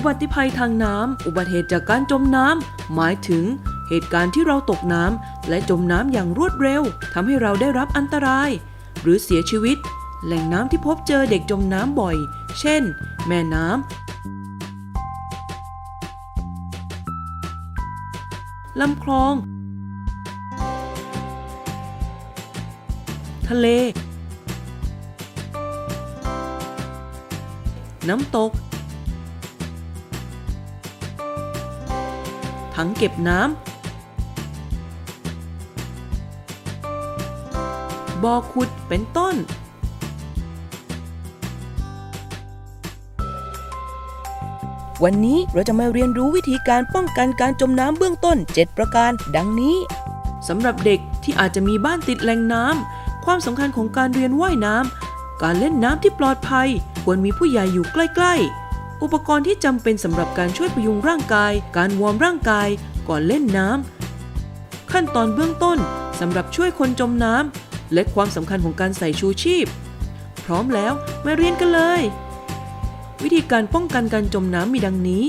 ุบัติภัยทางน้ำ อุบัติเหตุจากการจมน้ำ หมายถึง เหตุการณ์ที่เราตกน้ำและจมน้ำอย่างรวดเร็วทำให้เราได้รับอันตราย หรือเสียชีวิต แหล่งน้ำที่พบเจอเด็กจมน้ำบ่อย เช่น แม่น้ำลำคลอง ทะเล น้ำตก ถังเก็บน้ำบ่อขุดเป็นต้น วันนี้เราจะมาเรียนรู้วิธีการป้องกันการจมน้ำเบื้องต้น 7 ประการ ดังนี้สำหรับเด็กที่อาจจะมีบ้านติดแหล่งน้ำความสำคัญของการเรียนว่ายน้ำการเล่นน้ำที่ปลอดภัย ควรมีผู้ใหญ่อยู่ใกล้ ๆ อุปกรณ์ที่จำเป็นสำหรับการช่วยพยุงร่างกาย การวอร์มร่างกาย ก่อนเล่นน้ำ ขั้นตอนเบื้องต้นสำหรับช่วยคนจมน้ำ และความสำคัญของการใส่ชูชีพ พร้อมแล้วมาเรียนกันเลย วิธีการป้องกันการจมน้ำมีดังนี้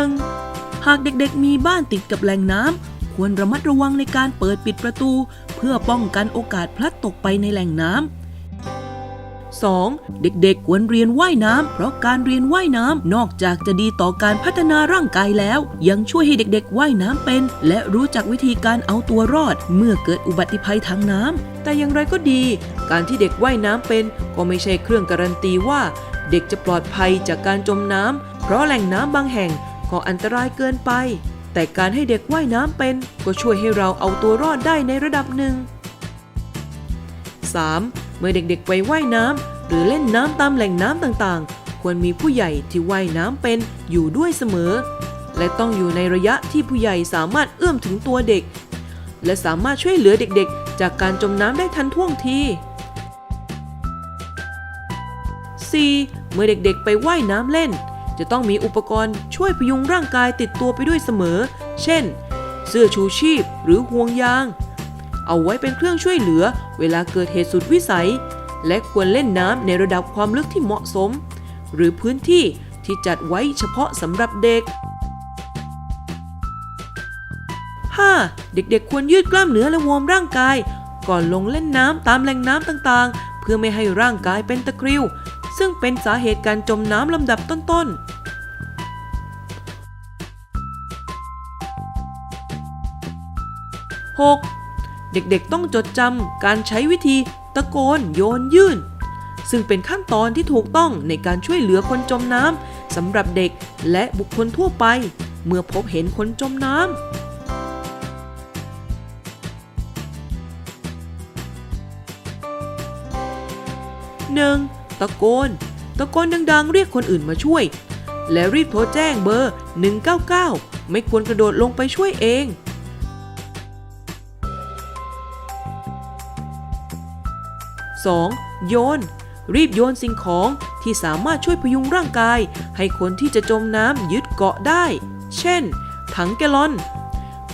1. หากเด็กๆ มีบ้านติดกับแหล่งน้ำ ควรระมัดระวังในการเปิดปิดประตู เพื่อป้องกันโอกาสพลัดตกไปในแหล่งน้ำ 2. เด็กๆควรเรียนว่ายน้ำเพราะการเรียนว่ายน้ำนอกจากจะดีต่อการพัฒนาร่างกายแล้ว ยังช่วยให้เด็กๆว่ายน้ำเป็น และรู้จักวิธีการเอาตัวรอด เมื่อเกิดอุบัติภัยทางน้ำแต่อย่างไรก็ดี การที่เด็กว่ายน้ำเป็น ก็ไม่ใช่เครื่องการันตีว่า เด็กจะปลอดภัยจากการจมน้ำเพราะแหล่งน้ำบางแห่งก็อันตรายเกินไป แต่การให้เด็กว่ายน้ำเป็น ก็ช่วยให้เราเอาตัวรอดได้ในระดับหนึ่ง 3. เมื่อเด็กๆไปว่ายน้ำหรือเล่นน้ำตามแหล่งน้ำต่างๆ ควรมีผู้ใหญ่ที่ว่ายน้ำเป็นอยู่ด้วยเสมอ และต้องอยู่ในระยะที่ผู้ใหญ่สามารถเอื้อมถึงตัวเด็ก และสามารถช่วยเหลือเด็กๆ จากการจมน้ำได้ทันท่วงที 4. เมื่อเด็กๆ ไปว่ายน้ำเล่น จะต้องมีอุปกรณ์ช่วยพยุงร่างกายติดตัวไปด้วยเสมอ เช่น เสื้อชูชีพหรือห่วงยาง เอาไว้เป็นเครื่องช่วยเหลือ เวลาเกิดเหตุสุดวิสัย และควรเล่นน้ำในระดับความลึกที่เหมาะสม หรือพื้นที่ที่จัดไว้เฉพาะสำหรับเด็ก 5. เด็กๆ ควรยืดกล้ามเนื้อและวอร์มร่างกาย ก่อนลงเล่นน้ำตามแหล่งน้ำต่างๆ เพื่อไม่ให้ร่างกายเป็นตะคริว ซึ่งเป็นสาเหตุการจมน้ำลำดับต้นๆ 6. เด็กๆต้องจดจำการใช้วิธีตะโกนโยนยื่น ซึ่งเป็นขั้นตอนที่ถูกต้องในการช่วยเหลือคนจมน้ำสำหรับเด็กและบุคคลทั่วไป เมื่อพบเห็นคนจมน้ำ 1. ตะโกน ตะโกนดังๆ เรียกคนอื่นมาช่วย และรีบโทรแจ้งเบอร์ 199 ไม่ควรกระโดดลงไปช่วยเอง 2. โยน รีบโยนสิ่งของที่สามารถช่วยพยุงร่างกาย ให้คนที่จะจมน้ำยึดเกาะได้ เช่น ถังแกลลอน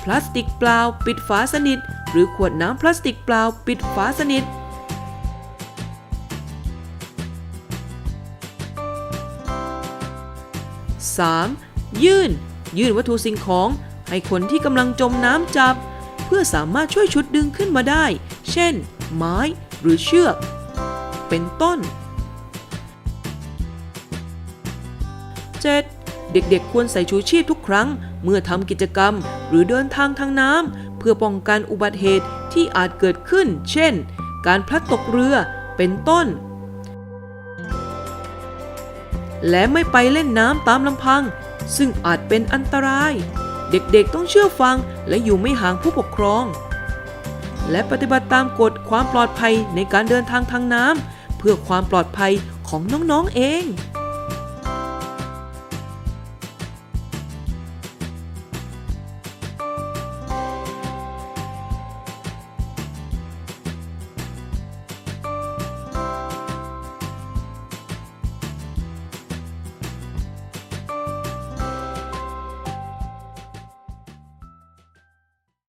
พลาสติกเปล่าปิดฝาสนิท หรือขวดน้ำพลาสติกเปล่าปิดฝาสนิท 3. ยื่น ยื่นวัตถุสิ่งของ ให้คนที่กำลังจมน้ำจับ เพื่อสามารถช่วยชุดดึงขึ้นมาได้ เช่น ไม้ หรือเชือก เป็นต้น 7. เด็กๆ ควรใส่ชูชีพทุกครั้ง เมื่อทำกิจกรรม หรือเดินทางทางน้ำเพื่อป้องกันอุบัติเหตุที่อาจเกิดขึ้น เช่น การพลัดตกเรือเป็นต้น และไม่ไปเล่นน้ำตามลำพัง ซึ่งอาจเป็นอันตราย เด็กๆ ต้องเชื่อฟังและอยู่ไม่ห่างผู้ปกครอง และปฏิบัติตามกฎความปลอดภัยในการเดินทางทางน้ำเพื่อความปลอดภัยของน้องๆเอง